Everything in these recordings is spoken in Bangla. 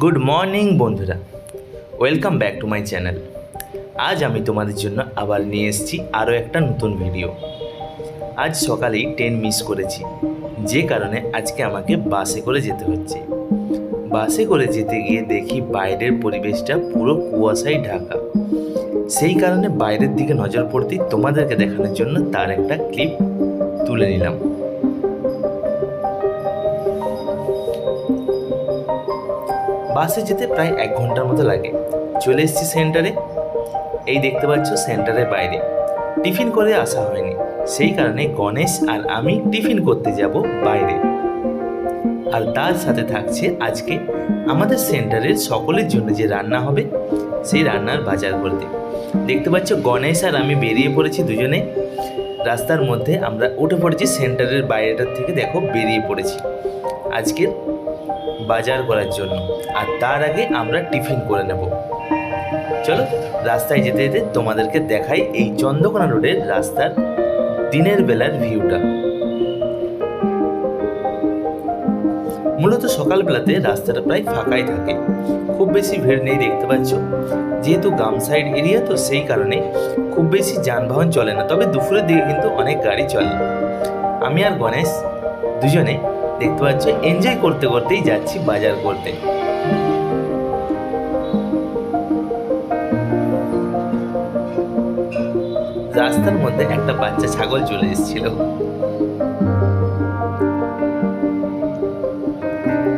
গুড মর্নিং বন্ধুরা। Welcome back to my channel আজ আমি তোমাদের জন্য আবার নিয়ে এসেছি আরও একটা নতুন ভিডিও আজ সকালেই ট্রেন মিস করেছি। যে কারণে আজকে আমাকে বাসে করে যেতে হচ্ছে। বাসে করে যেতে গিয়ে দেখি বাইরের পরিবেশটা পুরো কুয়াশায় ঢাকা। সেই কারণে বাইরের দিকে নজর পড়তেই তোমাদেরকে দেখানোর জন্য তার একটা ক্লিপ তুলে নিলাম। বাসে যেতে প্রায় এক ঘণ্টার মতো লাগে। চলে এসেছি সেন্টারে। এই দেখতে পাচ্ছ সেন্টারের বাইরে। টিফিন করে আসা হয়নি। সেই কারণে গণেশ আর আমি টিফিন করতে যাব বাইরে। আর তার সাথে থাকছে আজকে আমাদের সেন্টারের সকলের জন্য যে রান্না হবে, সেই রান্নার বাজার করতে দেখতে পাচ্ছ গণেশ আর আমি বেরিয়ে পড়েছি দুজনে। রাস্তার মধ্যে আমরা উঠে পড়েছি, সেন্টারের বাইরেটার থেকে দেখো বেরিয়ে পড়েছি। আজকের বাজার করার জন্য। আর তার আগে আমরা টিফিন করে নেব। চলো, রাস্তায় যেতে যেতে তোমাদেরকে দেখাই এই চন্দ্রকোনা রোডের রাস্তার দিনের বেলার ভিউটা। মূলত সকালবেলাতে রাস্তাটা প্রায় ফাঁকাই থাকে। খুব বেশি ভিড় নেই দেখতে পাচ্ছ। যেহেতু গাম সাইড এরিয়া, তো সেই কারণে খুব বেশি যানবাহন চলে না। তবে দুপুরের দিকে কিন্তু অনেক গাড়ি চলে। আমি আর গণেশ দুজনে দেখতে পাচ্ছ এনজয় করতে করতেই যাচ্ছি বাজার করতে। রাস্তার মধ্যে একটা বাচ্চা ছাগল চলে এসেছিল।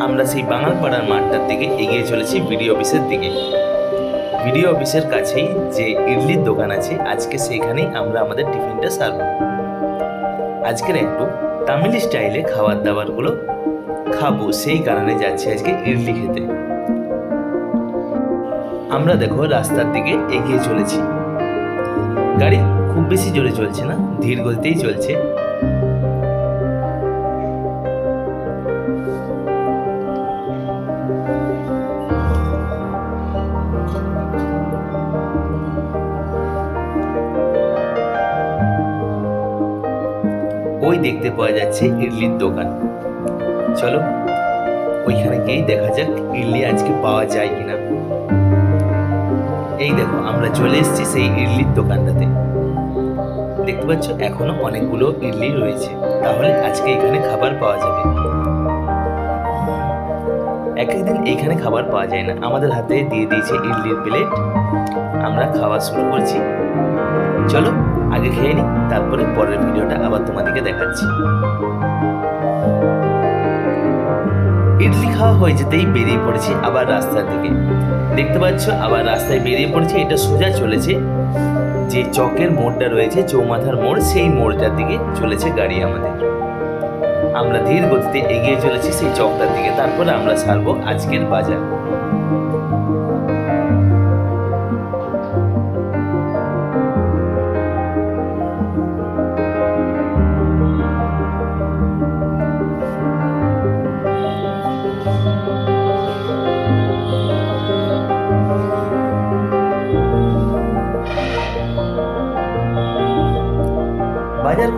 আমরা সেই বাঙালপাড়ার মাঠটার দিকে এগিয়ে চলেছি বিডিও অফিসের দিকে। বিডিও অফিসের কাছেই যে ইডলির দোকান আছে, আজকে সেইখানেই আমরা আমাদের টিফিনটা সারব। আজকের একটু তামিল স্টাইলে খাবার দাবারগুলো খাব, সেই কারণে যাচ্ছি আজকে ইডলি খেতে। আমরা দেখো রাস্তার দিকে এগিয়ে চলেছি। গাড়ি খুব বেশি জোরে চলছে না, ধীর গতিতেই চলছে। ওই দেখতে পাওয়া যাচ্ছে ইডলির দোকান। চলো, ওইখানে গিয়েই দেখা যাক ইডলি আজকে পাওয়া যায় কিনা। এই দেখো, আমরা চলে এসেছি সেই ইডলির দোকানটাতে। দেখতে পাচ্ছ, এখনও অনেকগুলো ইডলি রয়েছে। তাহলে আজকে এখানে খাবার পাওয়া যাবে। এক একদিন এইখানে খাবার পাওয়া যায় না। আমাদের হাতে দিয়ে দিয়েছে ইডলির প্লেট। আমরা খাওয়া শুরু করছি। চলো আগে খেয়ে নিই, তারপরে পরের ভিডিওটা আবার তোমাদেরকে দেখাচ্ছি। ইডলি খাওয়া হয়ে যেতেই বেরিয়ে পড়েছি আবার রাস্তার দিকে। দেখতে পাচ্ছ, আবার রাস্তায় বেরিয়ে পড়েছে, এটা সোজা চলেছে। যে চকের মোড়টা রয়েছে, চৌমাথার মোড়, সেই মোড়টার দিকে চলেছে গাড়ি আমাদের। আমরা ধীর গতিতে এগিয়ে চলেছি সেই চকটার দিকে, তারপরে আমরা ছাড়বো আজকের বাজার।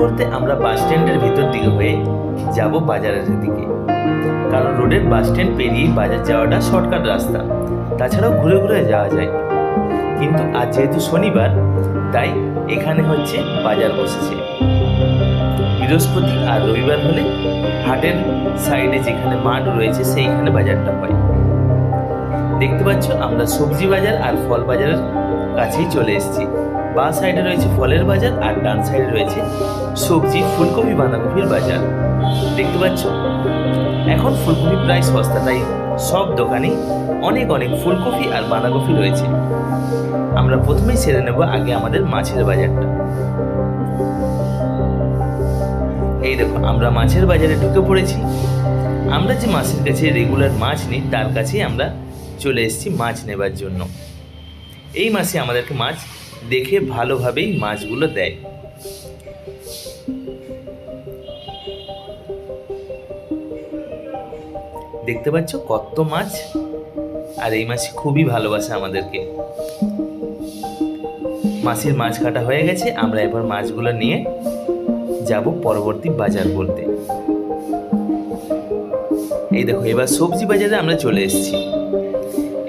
করতে আমরা বাস স্ট্যান্ডের ভিতর দিকে হয়ে যাব বাজারের দিকে। কারণ রোডের বাস স্ট্যান্ড পেরিয়ে বাজার যাওয়াটা শর্টকাট রাস্তা। তাছাড়াও ঘুরে ঘুরে যাওয়া যায়। কিন্তু আজ যেহেতু শনিবার, তাই এখানে হচ্ছে বাজার বসেছে। বৃহস্পতি আর রবিবার হলে হাটের সাইডে যেখানে মাঠ রয়েছে, সেইখানে বাজারটা হয়। দেখতে পাচ্ছ, আমরা সবজি বাজার আর ফল বাজারের কাছেই চলে এসেছি। বা সাইডে রয়েছে ফলের বাজার আর ডান সাইডে রয়েছে সবজি, ফুলকপি, বাঁধাকপির বাজার। দেখতে পাচ্ছ? এখন ফুলকপি প্রায় সস্তা, তাই সব দোকানেই অনেক অনেক ফুলকপি আর বাঁধাকপি রয়েছে। আমরা প্রথমেই সেরে নেব আগে আমাদের মাছের বাজারটা। এই দেখো, আমরা মাছের বাজারে ঢুকে পড়েছি। আমরা যে মাছের কাছে রেগুলার মাছ নিই, তার কাছেই আমরা চলে এসেছি মাছ নেবার জন্য। এই মাসে আমাদেরকে মাছ দেখে ভালোভাবেই মাছগুলো দেয়। দেখতে পাচ্ছ কত মাছ? আর এই মাছ খুবই ভালোবাসে আমাদেরকে। মাছের মাছ কাটা হয়ে গেছে, আমরা এবার মাছগুলো নিয়ে যাব পরবর্তী বাজার বলতে। এই দেখো, এবার সবজি বাজারে আমরা চলে এসেছি।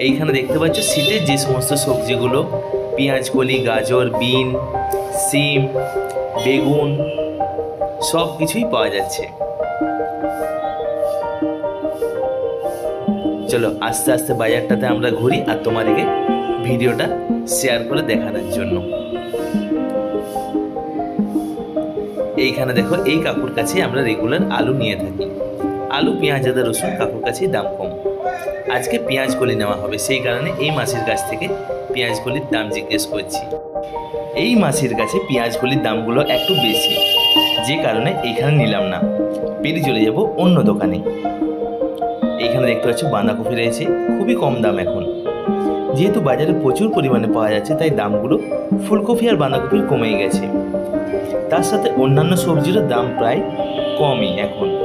এইখানে দেখতে পাচ্ছ শীতের যে সমস্ত সবজিগুলো পেঁয়াজ, কলি, গাজর, বিন, সিম, বেগুন সব কিছুই পাওয়া যাচ্ছে। চলো আস্তে আস্তে বাজারটাতে আমরা ঘুরি আর তোমাদেরকে ভিডিওটা শেয়ার করে দেখানোর জন্য। এইখানে দেখো, এই কাকুর কাছে আমরা রেগুলার আলু নিয়ে থাকি। আলু, পেঁয়াজ, আদা, রসুন কাকুর কাছেই দাম কম। আজকে পেঁয়াজ কলি নেওয়া হবে। সেই কারণে এই মাসির কাছ থেকে পেঁয়াজ কলির দাম জিজ্ঞেস করছি। এই মাসির কাছে পেঁয়াজ কলির দামগুলো একটু বেশি, যে কারণে এইখানে নিলাম না। পেরিয়ে চলে যাব অন্য দোকানে। এইখানে দেখতে পাচ্ছি বাঁধাকপি রয়েছে, খুবই কম দাম এখন। যেহেতু বাজারে প্রচুর পরিমাণে পাওয়া যাচ্ছে, তাই দামগুলো ফুলকপি আর বাঁধাকপির কমেই গেছে। তার সাথে অন্যান্য সবজিরও দাম প্রায় কমই এখন।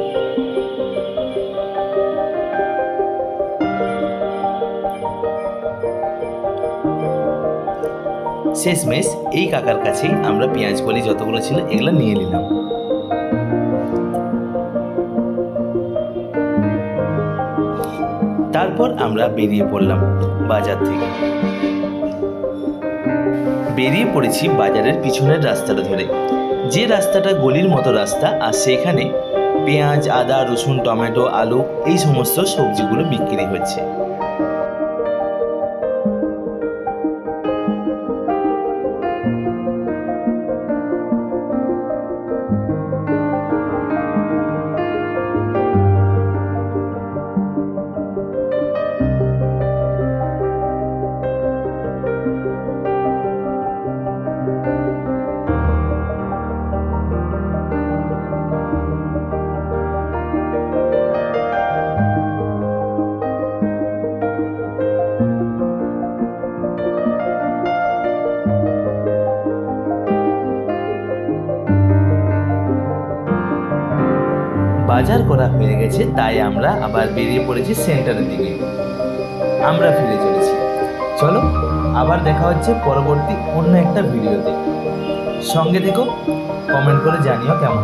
শেষমেশ এই কাকার কাছেই আমরা পেঁয়াজ কলি যতগুলো ছিল এগুলো নিয়ে নিলাম। তারপর আমরা বেরিয়ে পড়লাম বাজার থেকে। বেরিয়ে পড়েছি বাজারের পিছনের রাস্তাটা ধরে। যে রাস্তাটা গলির মতো রাস্তা, আর সেখানে পেঁয়াজ, আদা, রসুন, টমেটো, আলু এই সমস্ত সবজিগুলো বিক্রি হচ্ছে। বাজার করা হয়ে গেছে, তাই আমরা আবার বেরিয়ে পড়েছি সেন্টারের দিকে। আমরা ফিরে চলেছি। চলো, আবার দেখা হচ্ছে পরবর্তী অন্য একটা ভিডিওতে। সঙ্গে দেখো কমেন্ট করে জানিও কেমন